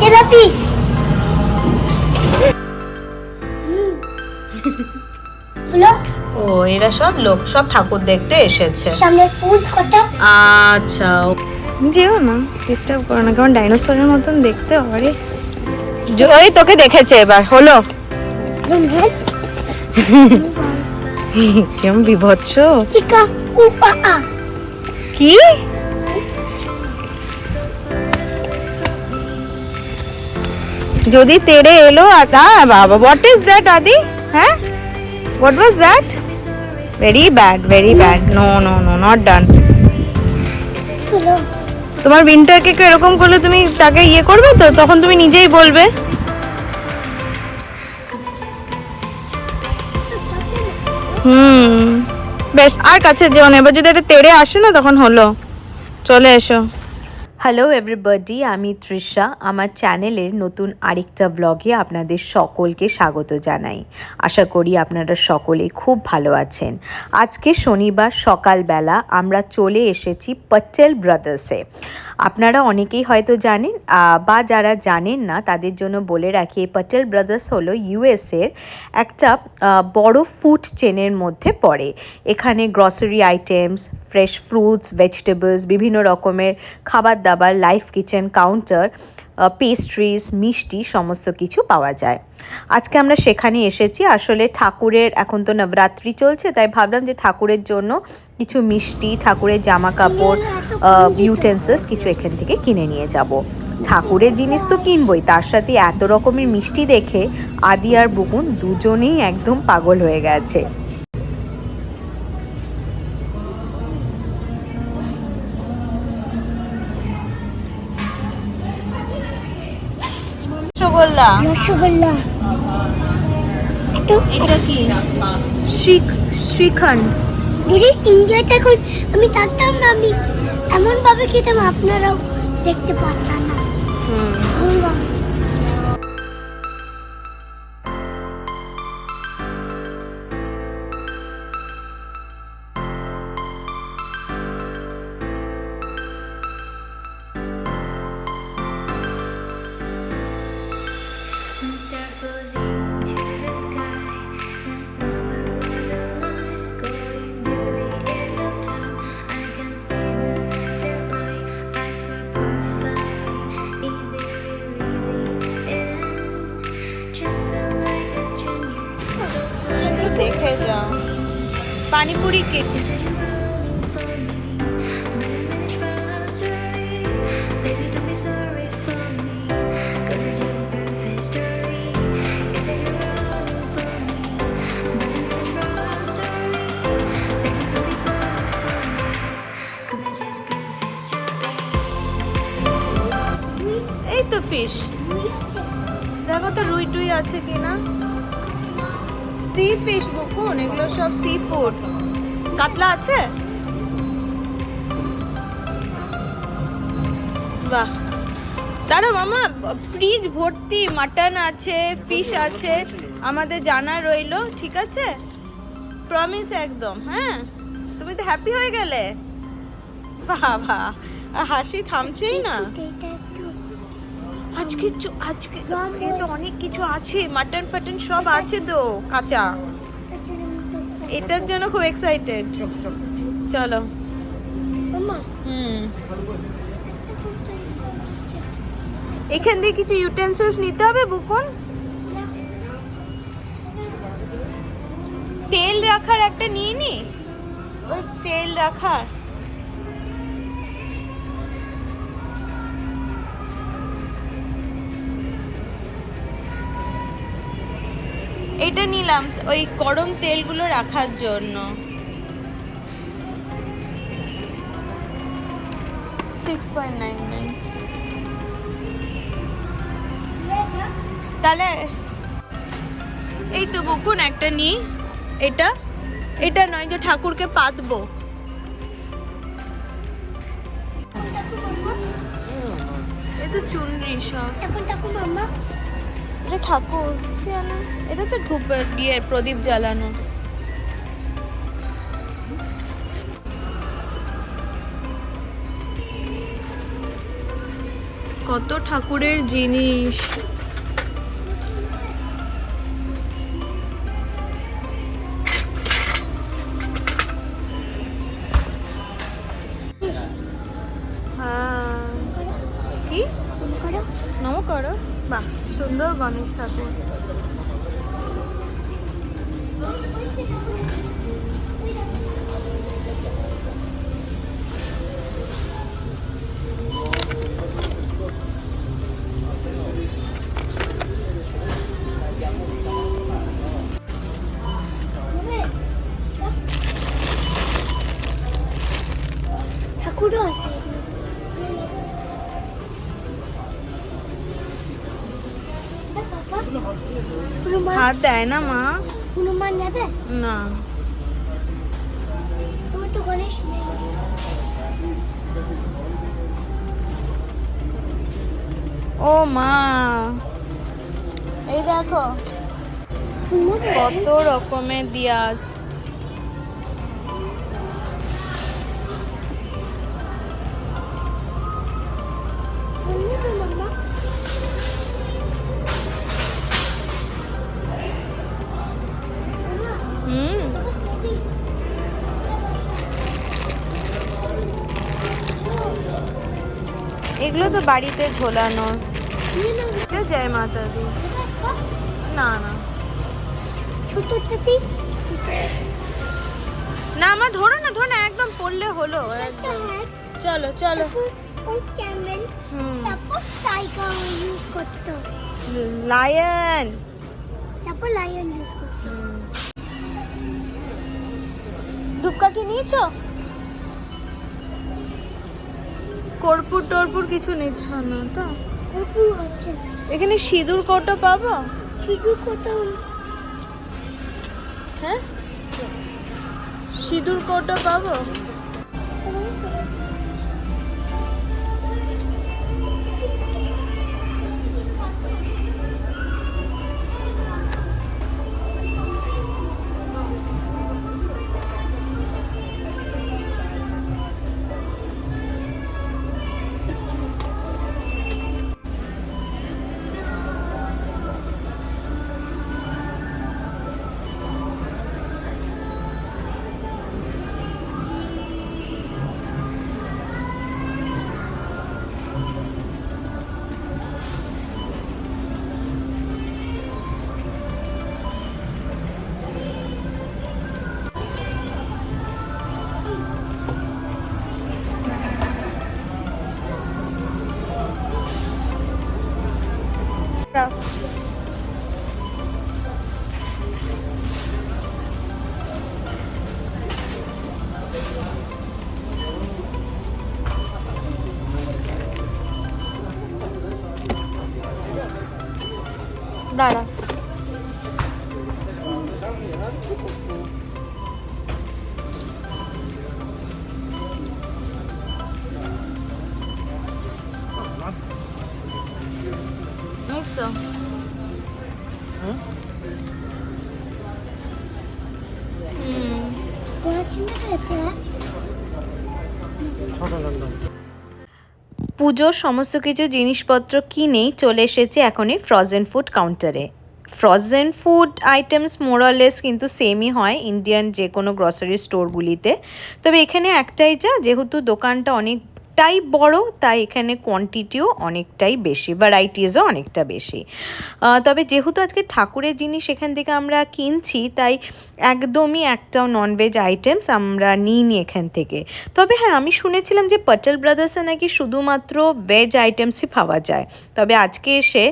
জিলাপি হলো? ও এরা সব লোক সব ঠাকুর দেখতে এসেছে। সামনে ফুল কটা? আচ্ছা যেও না ডিস্টার্ব করো না কেমন ডাইনোসরের মতন দেখতে আরে ওই তোকে দেখেছে এবার হলো। কেমন বিভৎস। কি? যদি তেড়ে এলো আদা বাবা হোয়াট ইজ দ্যাট আদি? হ্যাঁ? What was that very bad very bad no no no not done তোমার উইন্টারকে কেউ এরকম করলে তুমি তাকে ইয়ে করবে তো? তখন তুমি নিজেই বলবে। হুম। বেশ আর কাছে যেও না। এবার যদি এটা তেড়ে আসে না তখন হলো। চলে এসো। হ্যালো এভরিবডি আমি তৃষা। আমার চ্যানেলের নতুন আরেকটা ব্লগে আপনাদের সকলকে স্বাগত জানাই। আশা করি আপনারা সকলে খুব ভালো আছেন। আজকে শনিবার সকালবেলা আমরা চলে এসেছি পটেল ব্রাদার্সে আপনারা অনেকেই হয়তো জানেন বা যারা জানেন না, তাদের জন্য বলে রাখি, এই পটেল ব্রাদার্স হলো ইউএসের একটা বড় ফুড চেনের মধ্যে পড়ে। এখানে grocery items fresh fruits vegetables বিভিন্ন রকমের খাবার দাবার লাইফ কিচেন কাউন্টার পেস্ট্রিজ মিষ্টি, সমস্ত কিছু পাওয়া যায়। আজকে আমরা সেখানে এসেছি। আসলে ঠাকুরের এখন তো নবরাত্রি চলছে, তাই ভাবলাম যে ঠাকুরের জন্য কিছু মিষ্টি, ঠাকুরের জামা কাপড় ইউটেন্সিলস কিছু এখান থেকে কিনে নিয়ে যাব। ঠাকুরের জিনিস তো কিনবই, তার সাথে এত রকমের মিষ্টি দেখে আদি আর বুকুন দুজনেই একদম পাগল হয়ে গেছে। রসগোল্লা। রসগোল্লা। এটা কি? শ্রী শ্রীখণ্ড। দিদি ইন্ডিয়াটা এখন আমি জানতাম না আমি এমন ভাবে খেতাম আপনারাও দেখতে পারতাম না। আল্লাহ। Perfect story. এই তো ফিশ দেখো তো রুই টুই আছে কিনা? সি ফিশ বুকুন, এগুলো সব সি ফুড কাতলা আছে? বাহ। দাঁড়া মামা ফ্রিজ ভর্তি মাটন আছে ফিশ আছে, আমাদের জানা রইল, ঠিক আছে? প্রমিস একদম হ্যাঁ? তুমি তো হ্যাপি হয়ে গেলে। বাবা হাসি থামছেই না। আজকে আজকে তো অনেক কিছু আছে মাটন ফাটন সব আছে তো, কাঁচা। এটার জন্য খুব এক্সাইটেড চলো। হুম। এখান দিয়ে কিছু ইউটেন্সিলস নিতে হবে বুকুন? তেল রাখার একটা নিয়ে নি? ওই তেল রাখার। এটা নিলাম ওই গরম তেলগুলো রাখার জন্য। সিক্স পয়েন্ট নাইন নাইন তাহলে এই তো বকুন একটা নিই। এটা এটা নয় যে ঠাকুরকে পাতবো। তো চুনরি সব এটা ঠাকুর কেন? এটা তো ধূপ দিয়ে প্রদীপ জ্বালানো। কত ঠাকুরের জিনিস। সুন্দর গণেশ হাত দেয় না মা? হনুমান নেবে না। ও মা। এই দেখো। কত রকমের দিয়াস। নেবে এগুলো তো বাড়িতে ঝোলানো। নিয়ে নাও। জয় মাতা দি না না না আমার ধরো না ধরো না একদম পড়লে হলো একদম। চলো চলো। হুম। তারপর ইউজ করতে। লায়ন তারপর লায়ন ইউজ করতে। ধূপকাঠি নিয়েছো? কর্পূর টর্পুর কিছু নিচ্ছ না তো? এখানে সিঁদুর কৌটো পাবো? সিঁদুর কত হ্যাঁ? সিঁদুর কৌটো পাবো? দাঁড়া এই পুজোর সমস্ত কিছু জিনিসপত্র কিনেই চলে এসেছে এখন এই ফ্রোজেন ফুড কাউন্টারে ফ্রোজেন ফুড আইটেমস মোরালেস কিন্তু সেমই হয় ইন্ডিয়ান যে কোনো গ্রসারি স্টোরগুলিতে তবে এখানে একটাই যা, যেহেতু দোকানটা অনেকটাই বড়, তাই এখানে কোয়ান্টিটিও অনেকটাই বেশি ভ্যারাইটিসও অনেকটা বেশি। তবে যেহেতু আজকে ঠাকুরের জিনিস এখান থেকে আমরা কিনছি, তাই একদমই একটাও ননভেজ আইটেমস আমরা নিইনি এখান থেকে। তবে হ্যাঁ আমি শুনেছিলাম যে পটেল ব্রাদার্সে নাকি শুধুমাত্র ভেজ আইটেমসই পাওয়া যায়। তবে আজকে এসে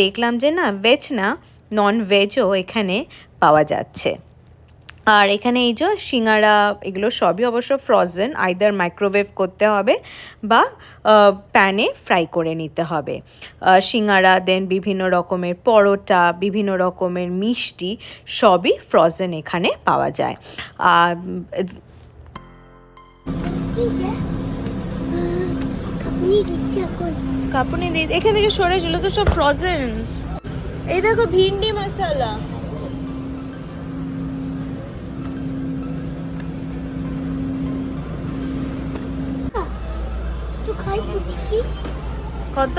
দেখলাম যে না ভেজ না নন ভেজও এখানে পাওয়া যাচ্ছে। আর এখানে এই যে সিঙ্গারা এগুলো সবই অবশ্য ফ্রোজেন আইদার মাইক্রোওয়েভ করতে হবে বা প্যানে ফ্রাই করে নিতে হবে। সিঙ্গারা দেন বিভিন্ন রকমের পরোটা বিভিন্ন রকমের মিষ্টি সবই ফ্রোজেন এখানে পাওয়া যায়। আর কাপনি দিচ্ছে এখন। কাপুনি দি এখান থেকে সরে ছিল তো সব ফ্রোজেন এই দেখো ভিন্ডি মশলা। কত?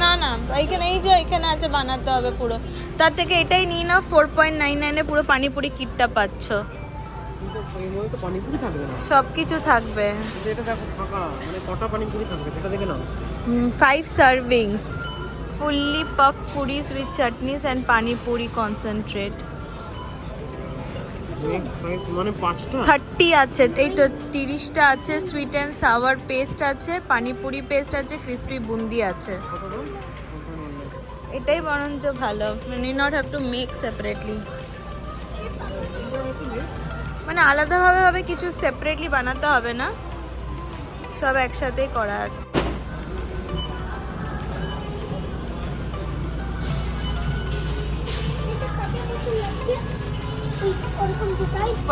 না না এইখানে এই যে এখানে আছে বানাতে হবে পুরো। তার থেকে এটাই নিয়ে নাও ফোর পয়েন্ট নাইন নাইনে পুরো পানিপুরি কিটটা পাচ্ছ। সব কিছু থাকবে five servings fully puff puris with chutneys and panipuri concentrate মানে পাঁচটা? থার্টি আছে এই তো তিরিশটা আছে সুইট অ্যান্ড সাওয়ার পেস্ট আছে পানিপুরি পেস্ট আছে ক্রিসপি বুন্দি আছে? এটাই বরঞ্চ ভালো মানে not have to make separately মানে আলাদাভাবে ভাবে কিছু সেপারেটলি বানাতে হবে না সব একসাথেই করা আছে।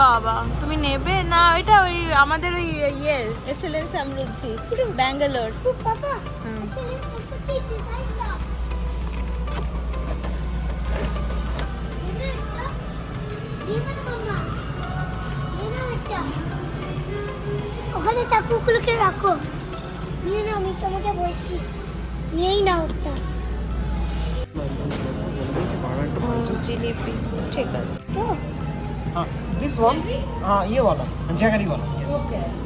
বাবা তুমি নেবে? না ওইটা ওই আমাদের ওই ইয়ে এক্সেলেন্স সমৃদ্ধি। ব্যাঙ্গালোর। ওখানে চাকুগুলোকে রাখো। নিয়ে নাও আমি তোমাকে বলছি। নিয়েই নাও ওটা। জিলিপি ঠিক আছে। তো? हाँ दिस वन हाँ ये वाला जैगरी वाला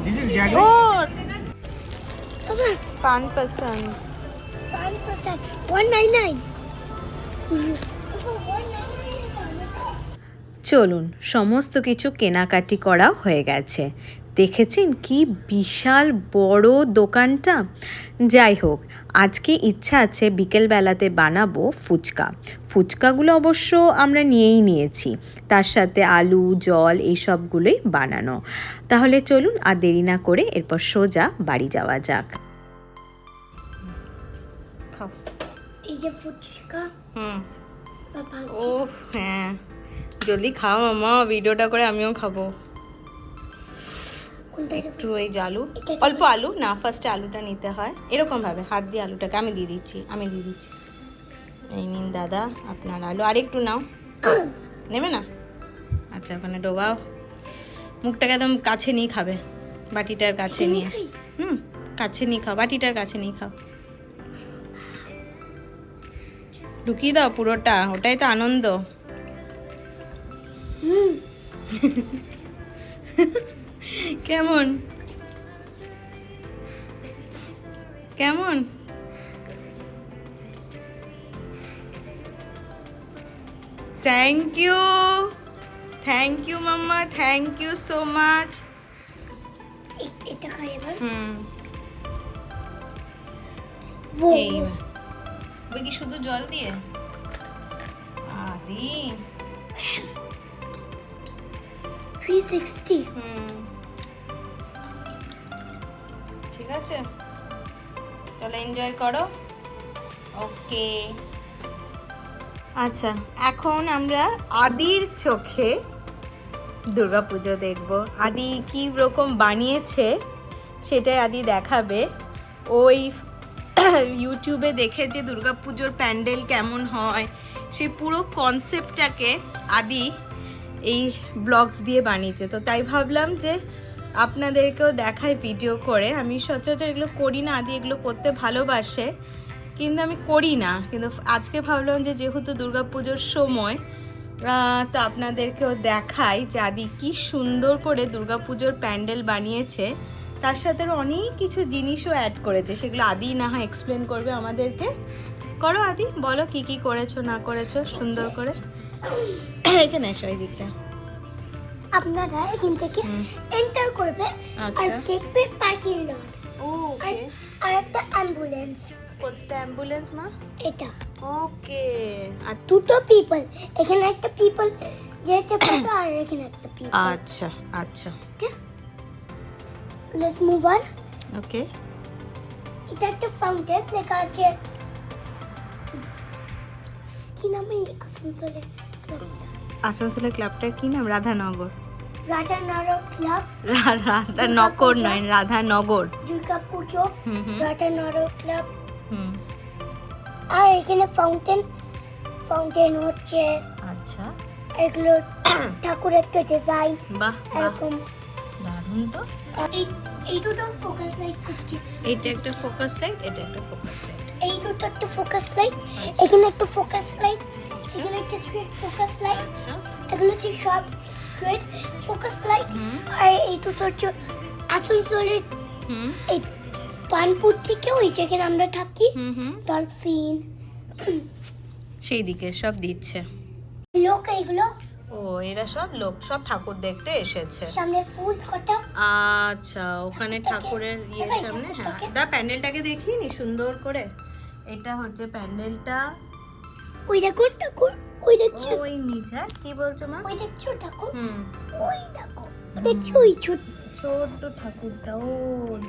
दिस इज ও जैगरी বাবা Pan Pasand Pan Pasand one nine nine one nine চলুন সমস্ত কিছু কেনাকাটি করা হয়ে গেছে দেখেছেন? কি বিশাল বড় দোকানটা? যাই হোক আজকে ইচ্ছা আছে বিকেলবেলাতে বানাবো ফুচকা। ফুচকাগুলো অবশ্য আমরা নিয়েই নিয়েছি। তার সাথে আলু জল এই সবগুলোই বানানো। তাহলে চলুন আর দেরি না করে এরপর সোজা বাড়ি যাওয়া যাক। এই যে ফুচকা। হুম। ও হ্যাঁ। জলদি খাও মামা ভিডিওটা করে আমিও খাব। একটু এই যে আলু। অল্প আলু না ফার্স্টে আলুটা নিতে হয়। এরকম ভাবে হাত দিয়ে আলুটাকে আমি দিয়ে দিচ্ছি আমি দিয়ে দিচ্ছি। এই নিন দাদা আপনার আলু। আর একটু নাও। নেবে না? আচ্ছা ওখানে ডোবাও মুখটাকে একদম কাছে নিয়ে খাবে। বাটিটার কাছে নিয়ে। হুম কাছে নিয়ে খাও বাটিটার কাছে নিয়ে খাও। ঢুকিয়ে দাও পুরোটা ওটাই তো আনন্দ। হুম। কেমন? কেমন? থ্যাংক ইউ থ্যাংক ইউ মাম্মা। থ্যাংক ইউ সো মাচ হুম। কি শুধু জল দিয়ে? আদি 360 হুম। আছে? তাহলে এনজয় করো। ওকে আচ্ছা এখন আমরা আদির চোখে দুর্গাপুজো দেখব। আদি কি রকম বানিয়েছে, সেটাই আদি দেখাবে। ওই ইউটিউবে দেখে যে দুর্গাপুজোর প্যান্ডেল কেমন হয় সেই পুরো কনসেপ্টটাকে আদি এই ব্লগস দিয়ে বানিয়েছে। তো তাই ভাবলাম যে আপনাদেরকেও দেখাই ভিডিও করে। আমি সচরাচর এগুলো করি না, আদি এগুলো করতে ভালোবাসে। কিন্তু আমি করি না। কিন্তু আজকে ভাবলাম যে যেহেতু দুর্গাপুজোর সময় তো আপনাদেরকেও দেখাই যে আদি কী সুন্দর করে দুর্গাপুজোর প্যান্ডেল বানিয়েছে। তার সাথে অনেক কিছু জিনিসও অ্যাড করেছে। সেগুলো আদি না হয় এক্সপ্লেন করবে আমাদেরকে। করো আদি, বলো কি কি করেছ, না করেছ, সুন্দর করে। এখানে এসো, এই দিকটা। আপনারা এখান থেকে এন্টার করবে আর আচ্ছা। দেখবে পার্কিং লট ও আর আর একটা অ্যাম্বুলেন্স কোনটা অ্যাম্বুলেন্স মা? এটা। ওকে দুটো পিপল এখানে একটা পিপল আর এখানে একটা পিপল আচ্ছা আচ্ছা। লেটস মুভ অন ওকে এটা একটা ফাউন্টেন লেখা আছে। কি নাম এই আসানসোলে আসানসোলের ক্লাবটার কি নাম? রাধানগর। রাধানগর ক্লাব রা- রাধানগর নয় রাধানগর দুর্গা পুজো। হুম হুম। রাধানগর ক্লাব আর এখানে ফাউন্টেন ফাউন্টেন হচ্ছে। আচ্ছা। এগুলো ঠাকুরের তো ডিজাইন বাহ বাহ। এরকম। দারুণ তো। এই এই দুটো ফোকাস লাইট করছি। এইটা একটা ফোকাস লাইট এটা একটা ফোকাস লাইট এই দুটো একটা ফোকাস লাইট এখানে একটা ফোকাস লাইট এখানে একটা স্ট্রেট ফোকাস লাইট আচ্ছা। এগুলো হচ্ছে সব স্ট্রেট ফোকাস লাইট আর এই দুটো হচ্ছে আসানসোলের হুম এই পানপুর থেকে ওই যেখানে আমরা থাকি। হুম হুম ডলফিন। সেই দিকে সব দিচ্ছে। লোক এইগুলো ও এরা সব লোক সব ঠাকুর দেখতে এসেছে। সামনে ফুল কটা। আচ্ছা ওখানে ঠাকুরের ইয়ের সামনে হ্যাঁ। দা প্যান্ডেলটাকে দেখি নি সুন্দর করে। এটা হচ্ছে প্যান্ডেলটা। ওই দেখুন ঠাকুর। ওই দেখছ ওই নিচে কি বলছো মা? ওই দেখছ ঠাকুর? হুম। ওই দেখো দেখছ ওই ছোট ছোট্ট ঠাকুরটা ও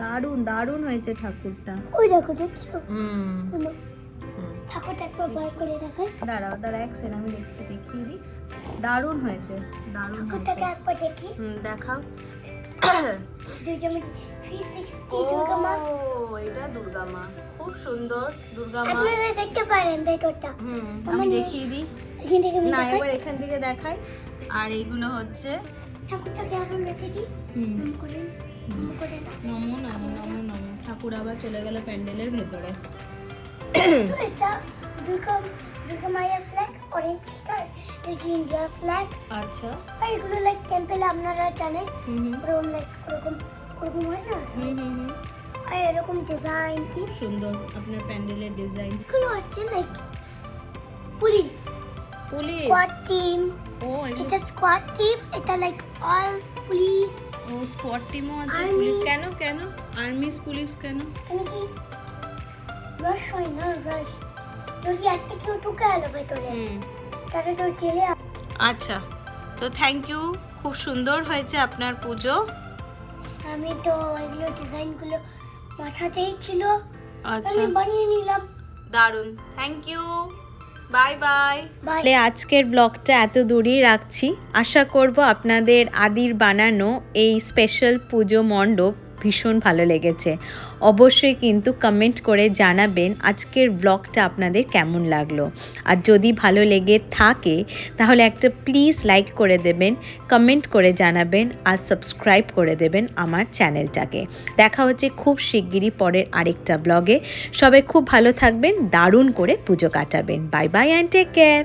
দারুণ দারুণ হয়েছে ঠাকুরটা। ওই দেখো দেখছ? হুম। ঠাকুরটা একবার বার করে দেখান দাঁড়াও দাঁড়া এক সেকেন্ড আমি দেখতে দেখিয়ে দিই। দারুণ হয়েছে দারুণ হয়েছে। ঠাকুরটাকে একবার দেখি। হুম দেখাও। এটা দুর্গা মা। খুব সুন্দর দুর্গা মা। আপনারা দেখতে পারেন ভেতরটা। হুম আমি দেখিয়ে দিই। এখান থেকে না এবার এখান থেকে দেখাই। আর এইগুলো হচ্ছে ঠাকুরটাকে এখন রেখে দিই। হুম। নাম নাম নমো নমো ঠাকুর আবার চলে গেল প্যান্ডেলের ভেতরে। এটা দুর্গা দুর্গা মায়ের ফ্ল্যাগ অরেঞ্জ স্টার এটা ইন্ডিয়ার ফ্ল্যাগ আচ্ছা। আর এগুলো লাইক টেম্পেল আপনারা জানেন। হুম হুম। ওরকম লাইক ওরকম ওরকম হয় না? আর এরকম ডিজাইন খুব সুন্দর আপনার প্যান্ডেলের ডিজাইন এগুলো হচ্ছে like police police squad team ও এটা স্কোয়াড টিম এটা লাইক অল পুলিশ ও স্কোয়াড টিমও আছে Army. পুলিশ কেন কেন আর্মিস পুলিশ কেন কেন কি রাশ হয় না রাশ যদি একটা কেউ ঢুকে এলো ভেতরে তাহলে তো জেলে আচ্ছা। তো থ্যাংক ইউ খুব সুন্দর হয়েছে আপনার পুজো। আমি তো এগুলো ডিজাইনগুলো মাথাতেই ছিল। আচ্ছা। বানিয়ে নিলাম। দারুণ। Thank you bye bye. তাহলে আজকের ব্লগটা এত দূরেই রাখছি। আশা করব আপনাদের আদির বানানো এই স্পেশাল পুজো মণ্ডপ ভীষণ ভালো লেগেছে। অবশ্যই কিন্তু কমেন্ট করে জানাবেন আজকের ব্লগটা আপনাদের কেমন লাগল। আর যদি ভালো লেগে থাকে, তাহলে একটা প্লিজ লাইক করে দেবেন কমেন্ট করে জানাবেন, আর সাবস্ক্রাইব করে দেবেন আমার চ্যানেলটাকে দেখা হচ্ছে খুব শিগগিরই পরের আরেকটা ব্লগে সবাই খুব ভালো থাকবেন, দারুণ করে পুজো কাটাবেন। Bye bye and take care